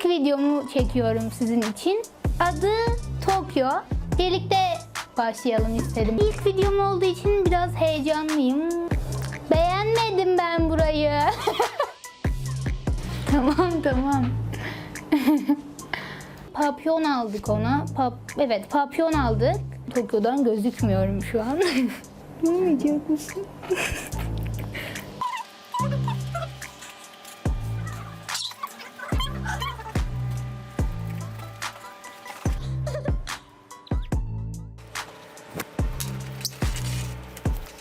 İlk videomu çekiyorum sizin için. Adı Tokyo. Birlikte başlayalım istedim. İlk videom olduğu için biraz heyecanlıyım. Beğenmedim ben burayı. tamam tamam. papyon aldık ona. Pap evet papyon aldık. Tokyo'dan gözükmüyorum şu an. Olmayacak mısın?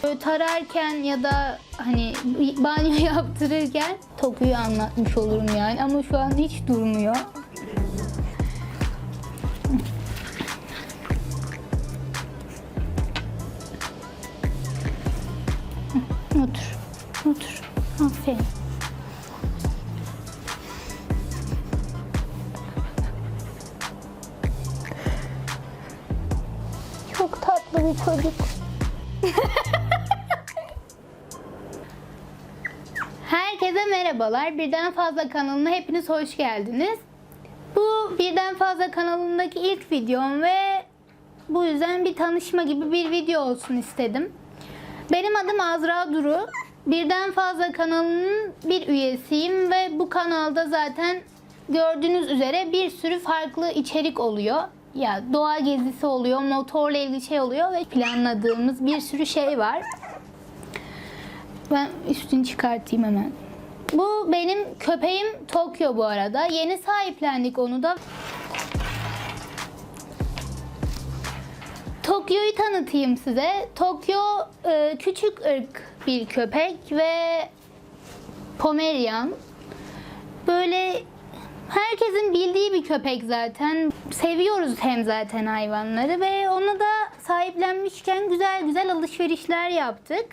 Böyle tararken ya da hani banyo yaptırırken Tokyo'yu anlatmış olurum yani ama şu an hiç durmuyor. Otur. Otur. Aferin. Çok tatlı bir çocuk. Merhabalar. Birden fazla kanalına hepiniz hoş geldiniz. Bu birden fazla kanalındaki ilk videom ve bu yüzden bir tanışma gibi bir video olsun istedim. Benim adım Azra Duru. Birden fazla kanalının bir üyesiyim ve bu kanalda zaten gördüğünüz üzere bir sürü farklı içerik oluyor. Ya doğa gezisi oluyor, motorla ilgili şey oluyor ve planladığımız bir sürü şey var. Ben üstünü çıkartayım hemen. Bu benim köpeğim Tokyo bu arada. Yeni sahiplendik onu da. Tokyo'yu tanıtayım size. Tokyo e, küçük ırk bir köpek ve Pomerian. Böyle herkesin bildiği bir köpek zaten. Seviyoruz hem zaten hayvanları ve onu da sahiplenmişken güzel güzel alışverişler yaptık.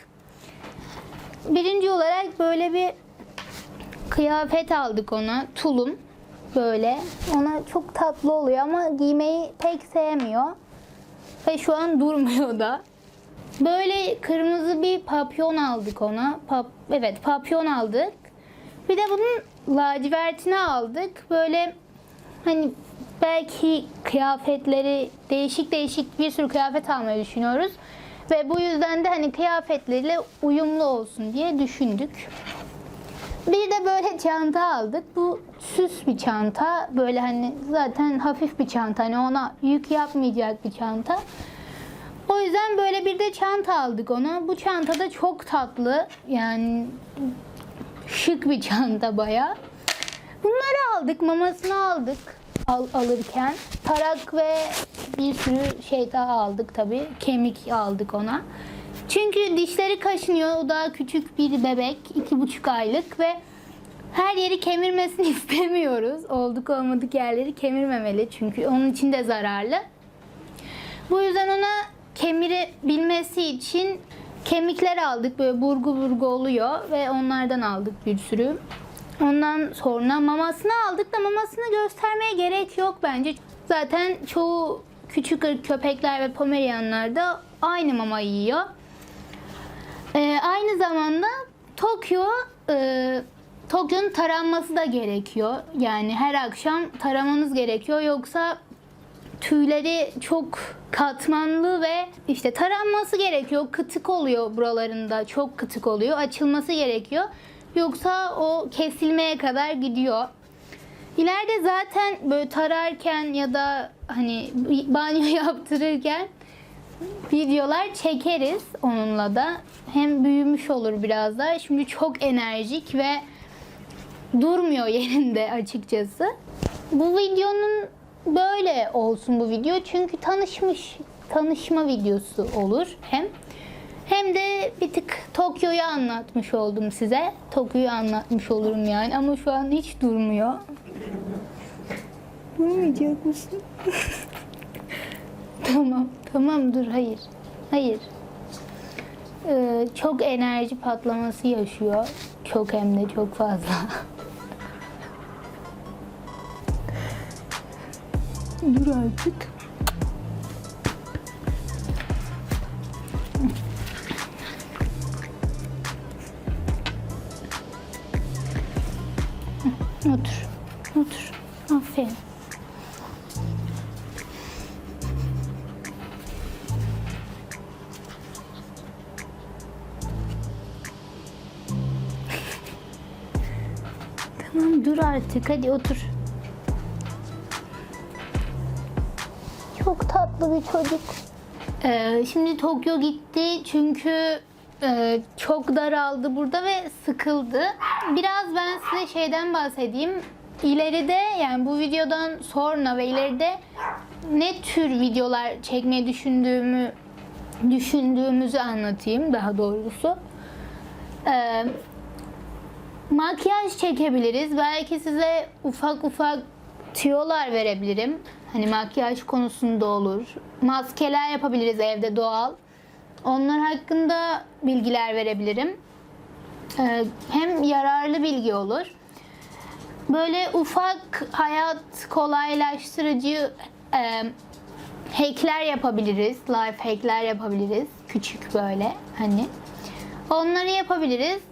Birinci olarak böyle bir kıyafet aldık ona. Tulum. Böyle. Ona çok tatlı oluyor ama giymeyi pek sevmiyor. Ve şu an durmuyor da. Böyle kırmızı bir papyon aldık ona. Pap evet papyon aldık. Bir de bunun lacivertini aldık. Böyle hani belki kıyafetleri değişik değişik bir sürü kıyafet almayı düşünüyoruz. Ve bu yüzden de hani kıyafetleriyle uyumlu olsun diye düşündük. Bir de böyle çanta aldık. Bu süs bir çanta. Böyle hani zaten hafif bir çanta. Hani ona yük yapmayacak bir çanta. O yüzden böyle bir de çanta aldık ona. Bu çanta da çok tatlı. Yani şık bir çanta baya. Bunları aldık. Mamasını aldık al, alırken. Tarak ve bir sürü şey daha aldık tabi. Kemik aldık ona. Çünkü dişleri kaşınıyor. O daha küçük bir bebek. iki buçuk aylık ve her yeri kemirmesini istemiyoruz. Olduk olmadık yerleri kemirmemeli. Çünkü onun için de zararlı. Bu yüzden ona kemirebilmesi için kemikler aldık. Böyle burgu burgu oluyor ve onlardan aldık bir sürü. Ondan sonra mamasını aldık da mamasını göstermeye gerek yok bence. Zaten çoğu küçük köpekler ve pomeriyanlar da aynı mama yiyor. Ee, aynı zamanda Tokyo e, Tokyo'nun taranması da gerekiyor. Yani her akşam taramanız gerekiyor. Yoksa tüyleri çok katmanlı ve işte taranması gerekiyor. Kıtık oluyor buralarında. Çok kıtık oluyor. Açılması gerekiyor. Yoksa o kesilmeye kadar gidiyor. İleride zaten böyle tararken ya da hani banyo yaptırırken videolar çekeriz onunla da. Hem büyümüş olur biraz da. Şimdi çok enerjik ve durmuyor yerinde açıkçası. Bu videonun böyle olsun bu video. Çünkü tanışmış tanışma videosu olur hem. Hem de bir tık Tokyo'yu anlatmış oldum size. Tokyo'yu anlatmış olurum yani ama şu an hiç durmuyor. Durmayacak mısın? tamam, tamam dur hayır. Hayır. Ee, çok enerji patlaması yaşıyor. Çok hem de çok fazla. dur artık. Otur. Otur. Aferin. Tamam dur artık hadi otur. Çok tatlı bir çocuk. Ee, şimdi Tokyo gitti çünkü e, çok daraldı burada ve sıkıldı. Biraz ben size şeyden bahsedeyim. İleride yani bu videodan sonra ve ileride ne tür videolar çekmeyi düşündüğümü düşündüğümüzü anlatayım daha doğrusu. Ee, makyaj çekebiliriz. Belki size ufak ufak tüyolar verebilirim. Hani makyaj konusunda olur. Maskeler yapabiliriz evde doğal. Onlar hakkında bilgiler verebilirim. Ee, hem yararlı bilgi olur. Böyle ufak hayat kolaylaştırıcı e, hackler yapabiliriz. Life hackler yapabiliriz. Küçük böyle hani. Onları yapabiliriz.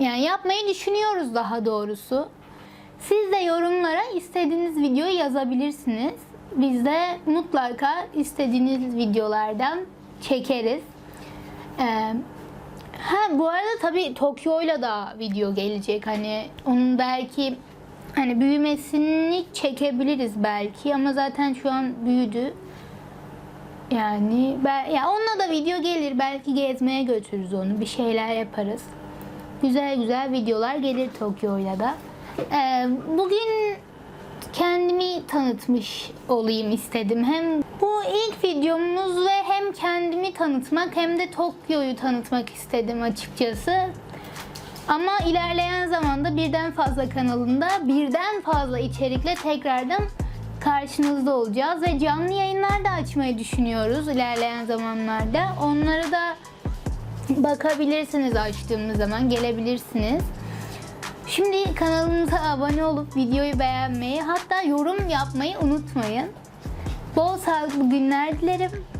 Yani yapmayı düşünüyoruz daha doğrusu. Siz de yorumlara istediğiniz videoyu yazabilirsiniz. Biz de mutlaka istediğiniz videolardan çekeriz. Ee, ha bu arada tabii Tokyo'yla da video gelecek. Hani onun belki hani büyümesini çekebiliriz belki ama zaten şu an büyüdü. Yani ben ya onunla da video gelir. Belki gezmeye götürürüz onu. Bir şeyler yaparız. Güzel güzel videolar gelir Tokyo'yla da. Ee, bugün kendimi tanıtmış olayım istedim. Hem bu ilk videomuz ve hem kendimi tanıtmak hem de Tokyo'yu tanıtmak istedim açıkçası. Ama ilerleyen zamanda birden fazla kanalında birden fazla içerikle tekrardan karşınızda olacağız ve canlı yayınlar da açmayı düşünüyoruz ilerleyen zamanlarda. Onları da bakabilirsiniz açtığımız zaman gelebilirsiniz. Şimdi kanalımıza abone olup videoyu beğenmeyi hatta yorum yapmayı unutmayın. Bol sağlıklı günler dilerim.